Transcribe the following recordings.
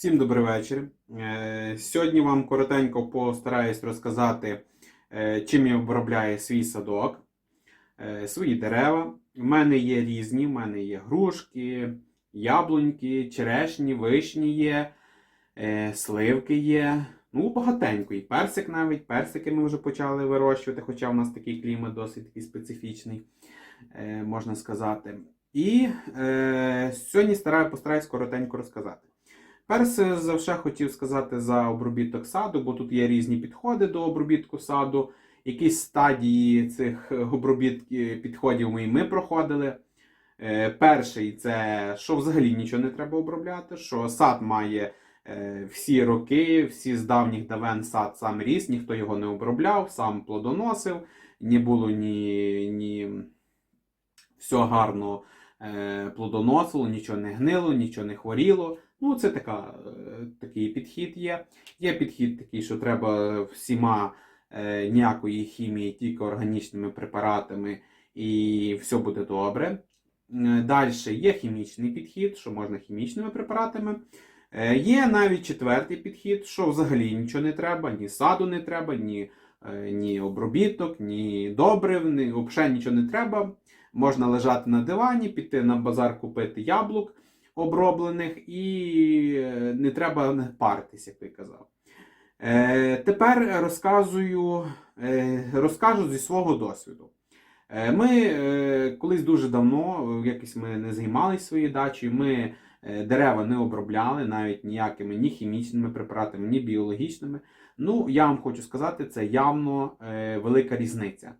Всім добрий вечір. Е, Сьогодні вам коротенько постараюсь розказати, е, чим я обробляю свій садок, е, свої дерева. У мене є різні, у мене є грушки, яблуньки, черешні, вишні є, сливки є. Ну, багатенько. І персик навіть. Персики ми вже почали вирощувати, хоча в нас такий клімат досить такий специфічний, можна сказати. І сьогодні стараю, постараюсь коротенько розказати. Перш за все хотів сказати за обробіток саду, бо тут є різні підходи до обробітку саду. Якісь стадії цих обробітків підходів ми, ми проходили. Е, Перший це що взагалі нічого не треба обробляти, що сад має е, всі роки, всі з давніх давен сад сам ріс, ніхто його не обробляв, сам плодоносив, не було ні, ні все гарно е, плодоносило, нічого не гнило, нічого не хворіло. Ну, це така, е, такий підхід є. Є підхід такий, що треба всіма е, ніякої хімії, тільки органічними препаратами, і все буде добре. Далі є хімічний підхід, що можна хімічними препаратами. Е, Є навіть четвертий підхід, що взагалі нічого не треба, ні саду не треба, ні, е, ні обробіток, ні добрив, ні, взагалі нічого не треба. Можна лежати на дивані, піти на базар купити яблук оброблених і е, не треба паритись, як ти казав. Е, тепер розказую, е, розкажу зі свого досвіду. Е, ми е, колись дуже давно, е, якось ми не займалися своєю дачею, ми е, дерева не обробляли навіть ніякими ні хімічними препаратами, ні біологічними. Ну, я вам хочу сказати, це явно е, велика різниця,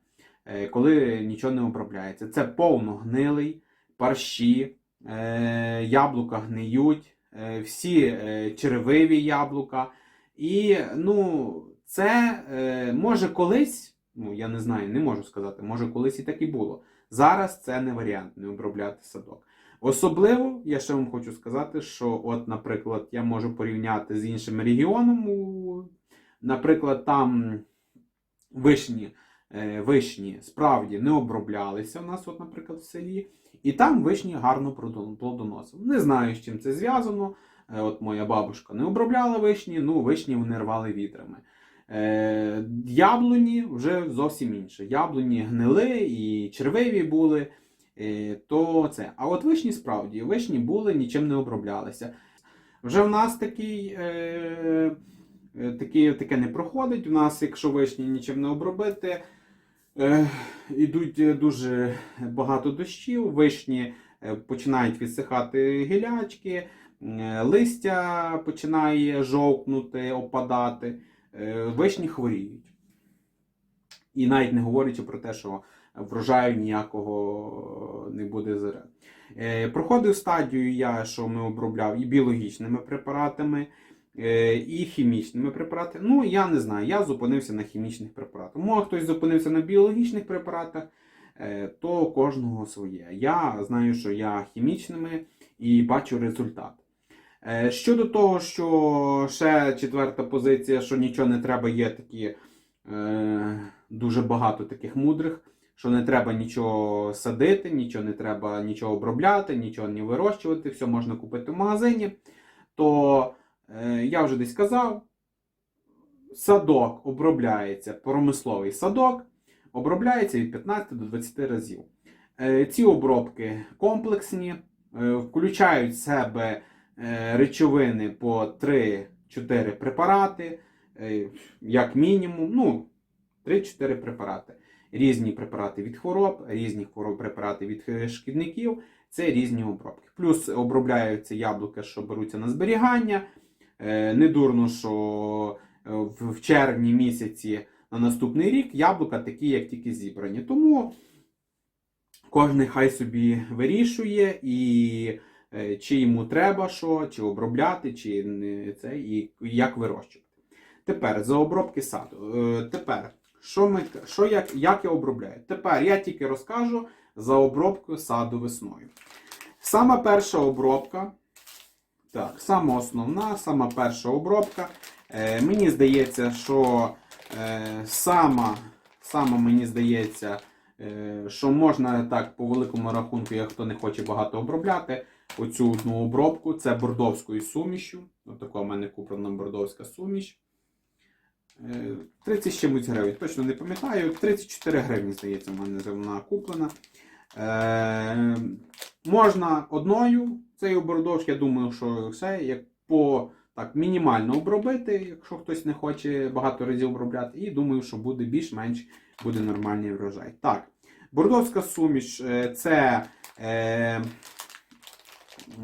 коли нічого не обробляється. Це повно гнилий, парші, е, яблука гниють, е, всі е, черевиві яблука. І ну, це е, може колись, ну я не знаю, не можу сказати, може колись і так і було. Зараз це не варіант не обробляти садок. Особливо, я ще вам хочу сказати, що, от, наприклад, я можу порівняти з іншим регіоном. Наприклад, там вишні, е, вишні справді не оброблялися у нас, от, наприклад, в селі. І там вишні гарно плодоносили. Не знаю, з чим це зв'язано. Е, От моя бабушка не обробляла вишні, ну вишні вони рвали вітрами. Е, яблуні вже зовсім інше. Яблуні гнили і червиві були. Е, то це. А от вишні справді, вишні були, нічим не оброблялися. Вже в нас такий, е, е, такий, таке не проходить. У нас, якщо вишні нічим не обробити, е, ідуть е, дуже багато дощів, вишні е, починають відсихати гілячки, е, листя починає жовкнути, опадати, е, вишні хворіють. І навіть не говорячи про те, що врожаю ніякого не буде зерен. Е, Проходив стадію я, що ми обробляв і біологічними препаратами, е, і хімічними препаратами. Ну, я не знаю, я зупинився на хімічних препаратах. Може, хтось зупинився на біологічних препаратах, е, то кожного своє. Я знаю, що я хімічними і бачу результат. Е, Щодо того, що ще четверта позиція, що нічого не треба, є такі е, дуже багато таких мудрих, що не треба нічого садити, нічого не треба нічого обробляти, нічого не вирощувати, все можна купити в магазині. То е, я вже десь казав, садок обробляється, промисловий садок обробляється від 15 до 20 разів. Е, ці обробки комплексні, е, включають в себе е, речовини по 3-4 препарати, е, як мінімум, ну, 3-4 препарати. Різні препарати від хвороб, різні хвороб препарати від е, шкідників. Це різні обробки. Плюс обробляються яблука, що беруться на зберігання. Е, Не дурно, що е, в червні місяці на наступний рік яблука такі, як тільки зібрані. Тому кожен хай собі вирішує, і е, чи йому треба що, чи обробляти, чи не це, і як вирощувати. Тепер за обробки саду. Тепер, що ми, що як, як я обробляю? Тепер я тільки розкажу за обробку саду весною. Сама перша обробка. Так, сама основна, сама перша обробка. Е, мені здається, що е, сама, сама мені здається, е, що можна так по великому рахунку, як хто не хоче багато обробляти, оцю одну обробку. Це бордовською сумішю. Отака в мене куплена бордовська суміш. Е, 30 чимось гривень, точно не пам'ятаю. 34 гривні, здається, в мене вона куплена. Е, можна одною цією бордовською, я думаю, що все як по так, мінімально обробити, якщо хтось не хоче багато разів обробляти. І думаю, що буде більш-менш буде нормальний врожай. Так, бордовська суміш е, це е,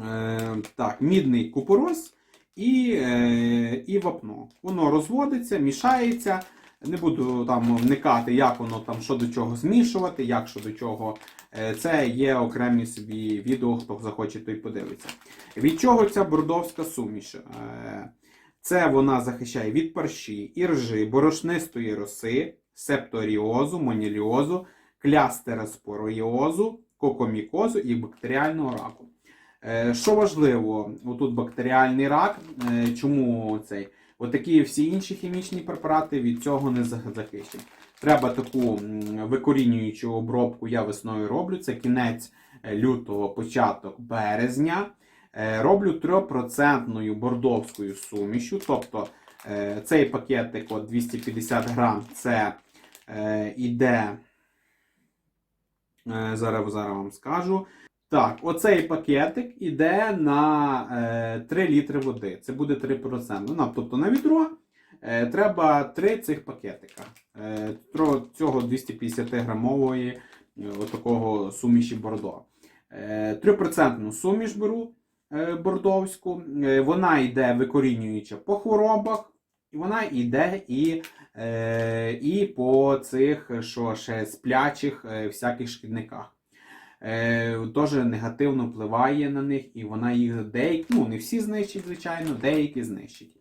е, так, мідний купорос і, е, і вапно. Воно розводиться, мішається. Не буду там вникати, як воно там що до чого змішувати, як що до чого. Е, Це є окремі собі відео, хто захоче, той подивиться. Від чого ця бордовська суміш? Е, Це вона захищає від парші, іржи, борошнистої роси, септоріозу, моніліозу, клястероспороїозу, кокомікозу і бактеріального раку. Е, Що важливо, отут бактеріальний рак, чому цей? Отакі всі інші хімічні препарати від цього не зах- захищені. Треба таку викорінюючу обробку я весною роблю. Це кінець е, лютого, початок березня. Е, Роблю 3% бордовською сумішю. Тобто е, цей пакетик от 250 грам це іде. Зараз, зараз вам скажу. Так, оцей пакетик іде на е, 3 літри води. Це буде 3%. Ну, тобто на відро треба 3 цих пакетика. Е, цього 250 грамової е, отакого суміші бордо. Е, 3% суміш беру е, бордовську. Е, вона йде викорінююча по хворобах, і вона йде і, е, і по цих що ще сплячих е, всяких шкідниках е, теж негативно впливає на них, і вона їх деякі, ну не всі знищить, звичайно, деякі знищить.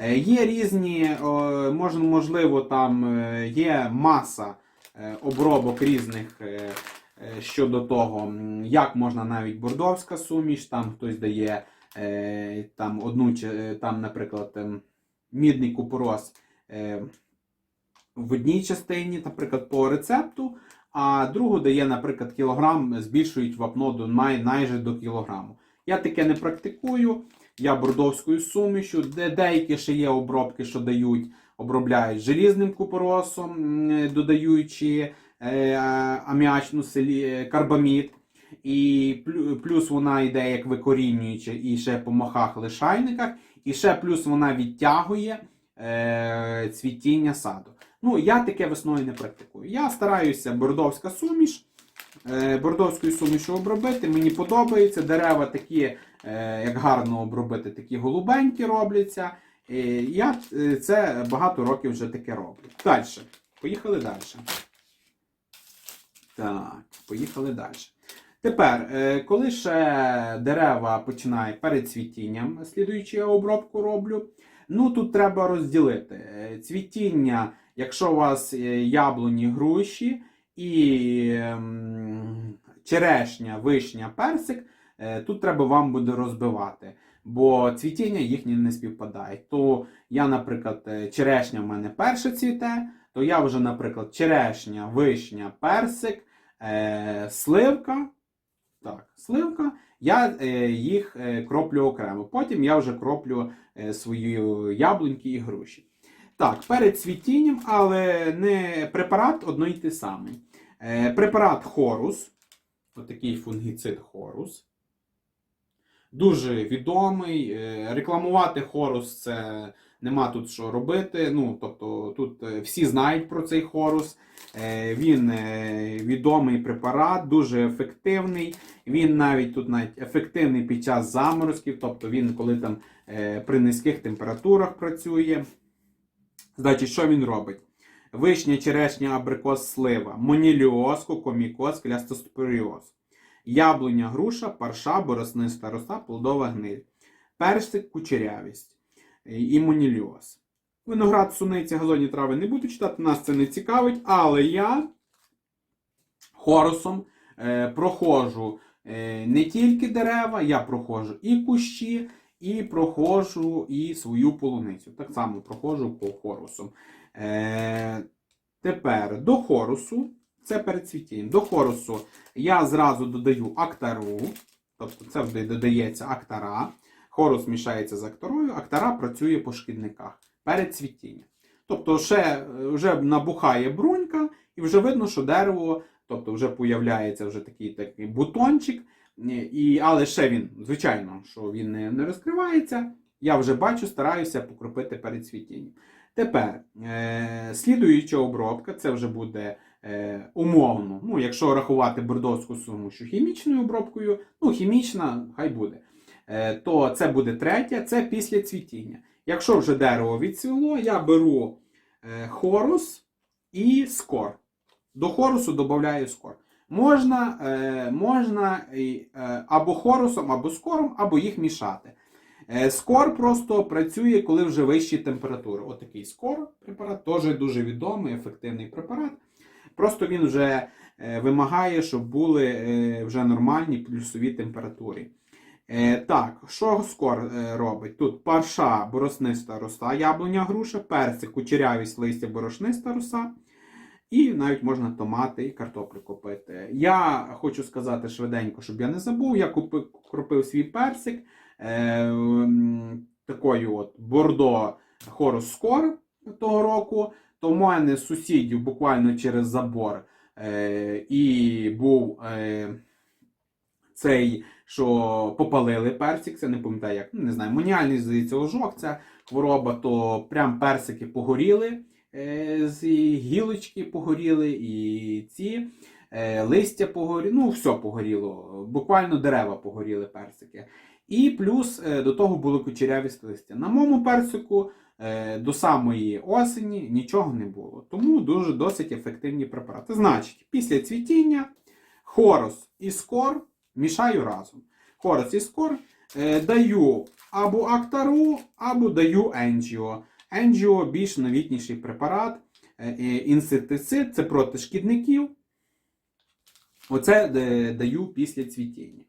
Е, є різні, можливо, там е, є маса е, обробок різних щодо того, як можна навіть бордовська суміш, там хтось дає там одну, там, наприклад, ем, мідний купорос в одній частині, наприклад, по рецепту, а другу дає, наприклад, кілограм, збільшують вапно до май, майже до кілограму. Я таке не практикую. Я бордовською сумішю, де деякі ще є обробки, що дають, обробляють желізним купоросом, додаючи е, аміачну селі, е, карбамід. І плюс вона йде як викорінююча і ще по махах лишайниках, і ще плюс вона відтягує е, цвітіння саду. Ну, я таке весною не практикую. Я стараюся бордовська суміш, е, бордовською сумішю обробити. Мені подобається. Дерева такі, е, як гарно обробити, такі голубенькі робляться. Е, я е, це багато років вже таке роблю. Далі. Поїхали далі. Так, поїхали далі. Тепер, е, коли ще дерева починають перед цвітінням, слідуючи я обробку роблю. Ну тут треба розділити Е, цвітіння, якщо у вас е, яблуні, груші і ем, черешня, вишня, персик, е, тут треба вам буде розбивати, бо цвітіння їхні не співпадають. То я, наприклад, е, черешня в мене перше цвіте, то я вже, наприклад, черешня, вишня, персик, е, сливка. Так, сливка. Я е, їх кроплю окремо. Потім я вже кроплю е, свої яблуньки і груші. Так, перед цвітінням, але не препарат одно й те саме. Е, препарат Хорус, отакий фунгіцид Хорус. Дуже відомий. Е, рекламувати Хорус це нема тут що робити. Ну, тобто, тут е, всі знають про цей Хорус. Він відомий препарат, дуже ефективний. Він навіть тут навіть ефективний під час заморозків, тобто він коли там при низьких температурах працює. Значить, що він робить? Вишня, черешня, абрикос, слива, моніліоз, кокомікоз, клястоспоріоз. Яблуня, груша, парша, боросниста роса, плодова гниль. Персик, кучерявість і моніліоз. Виноград, суниця, газонні трави не буду читати, нас це не цікавить, але я хорусом е, проходжу е, не тільки дерева, я проходжу і кущі, і проходжу і свою полуницю. Так само проходжу по хорусу. Е, тепер до хорусу, це перед цвітінням. До хорусу я зразу додаю актару. Тобто це додається актара, хорус мішається з акторою, актара працює по шкідниках перед цвітінням. Тобто ще, вже набухає брунька, і вже видно, що дерево, тобто вже появляється вже такий, такий бутончик, і, але ще він, звичайно, що він не, не розкривається. Я вже бачу, стараюся покропити перед цвітінням. Тепер, е, слідуюча обробка, це вже буде е, умовно. Ну, якщо рахувати бордовську суму, що хімічною обробкою, ну, хімічна, хай буде, е, то це буде третя, це після цвітіння. Якщо вже дерево відцвіло, я беру е, хорус і скор. До хорусу додаю скор. Можна, е, можна е, або хорусом, або скором, або їх мішати. Е, Скор просто працює, коли вже вищі температури. Отакий скор препарат, теж дуже відомий, ефективний препарат. Просто він вже е, вимагає, щоб були е, вже нормальні плюсові температури. Так, що скор робить? Тут парша борошниста роса, яблуня груша, персик, кучерявість листя борошниста роса. І навіть можна томати і картоплю купити. Я хочу сказати швиденько, щоб я не забув. Я купив, купив свій персик е, такою от бордо Хорус Скор того року. То в мене сусідів буквально через забор е, і був е, цей, що попалили персик, це не пам'ятаю як, не знаю, моніальний, здається, ожог, ця хвороба, то прям персики погоріли, е, з гілочки погоріли, і ці е, листя погоріли, ну все погоріло, буквально дерева погоріли персики. І плюс е, до того були кучеряві листя. На моєму персику е, до самої осені нічого не було. Тому дуже досить ефективні препарати. Значить, після цвітіння хорус і скор мішаю разом. Хорус і скор е, даю або актару, або даю енджіо. Енджіо більш новітніший препарат, інсектицид, це проти шкідників. Оце даю після цвітіння.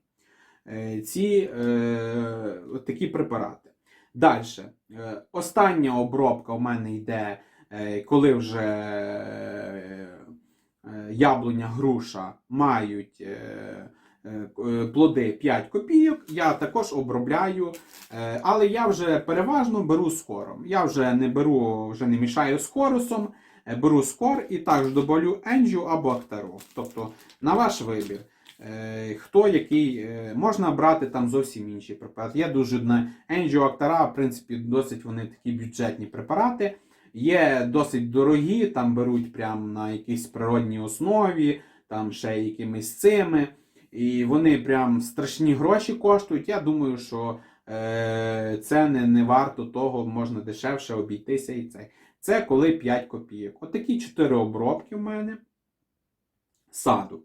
Е, Ці е, от такі препарати. Далі. Е, остання обробка у мене йде, коли вже яблуня, груша мають плоди 5 копійок. Я також обробляю, але я вже переважно беру скором. Я вже не беру, вже не мішаю з хорусом, е, беру скор і також добавлю енджу або актару. Тобто на ваш вибір. Е, Хто який е, можна брати там зовсім інші препарати. Є дуже на Енджіоактара, в принципі, досить вони такі бюджетні препарати. Є досить дорогі, там беруть прямо на якійсь природній основі, там ще якимись цими. І вони прям страшні гроші коштують. Я думаю, що е, це не, не варто того, можна дешевше обійтися і це. Це коли 5 копійок. Отакі 4 обробки в мене саду.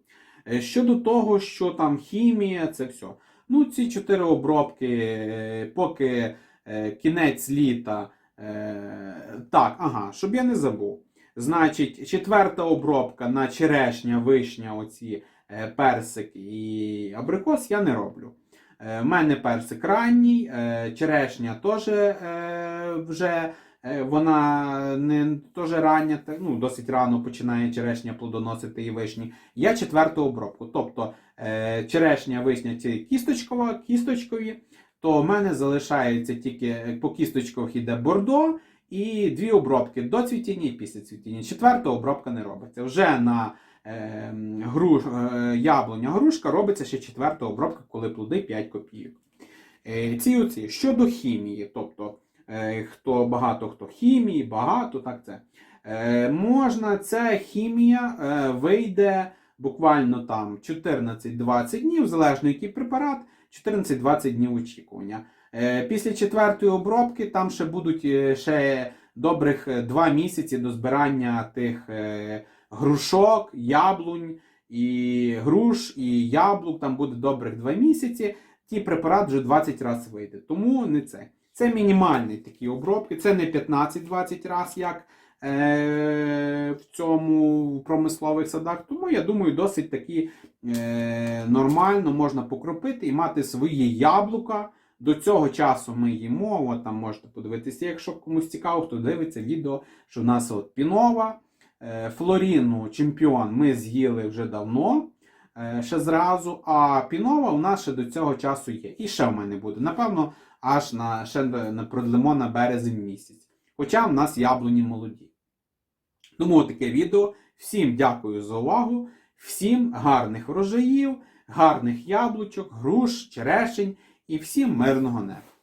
Е, Щодо того, що там хімія, це все. Ну, ці чотири обробки, е, поки е, кінець літа. Так, ага, щоб я не забув. Значить, четверта обробка на черешня, вишня, оці персик і абрикос я не роблю. В мене персик ранній, черешня теж вже вона не теж рання, ну, досить рано починає черешня плодоносити і вишні. Я четверту обробку. Тобто е, черешня, вишня ці кісточкова, кісточкові, то в мене залишається тільки е, по кісточках іде бордо і дві обробки до цвітіння і після цвітіння. Четверта обробка не робиться. Вже на е, груш, е, яблуня грушка робиться ще четверта обробка, коли плоди 5 копійок. Е, ці оці. Щодо хімії, тобто е, хто багато хто хімії, багато, так це. Е, можна, це хімія е, вийде буквально там 14-20 днів, залежно який препарат, 14-20 днів очікування. Е, Після четвертої обробки там ще будуть е, ще добрих 2 місяці до збирання тих е, грушок, яблунь і груш, і яблук. Там буде добрих 2 місяці. Ті препарат вже 20 разів вийде. Тому не це. Це мінімальні такі обробки, це не 15-20 разів, як е, в цьому в промислових садах. Тому я думаю, досить такі е, нормально можна покропити і мати свої яблука. До цього часу ми їмо. От там можете подивитися, якщо комусь цікаво, хто дивиться відео, що в нас от пінова, е, Флоріну чемпіон ми з'їли вже давно. е, ще зразу, а пінова у нас ще до цього часу є. І ще в мене буде. Напевно, аж на, ще на, продлимо на березень місяць. Хоча в нас яблуні молоді. Тому таке відео. Всім дякую за увагу, всім гарних врожаїв, гарних яблучок, груш, черешень і всім мирного неба.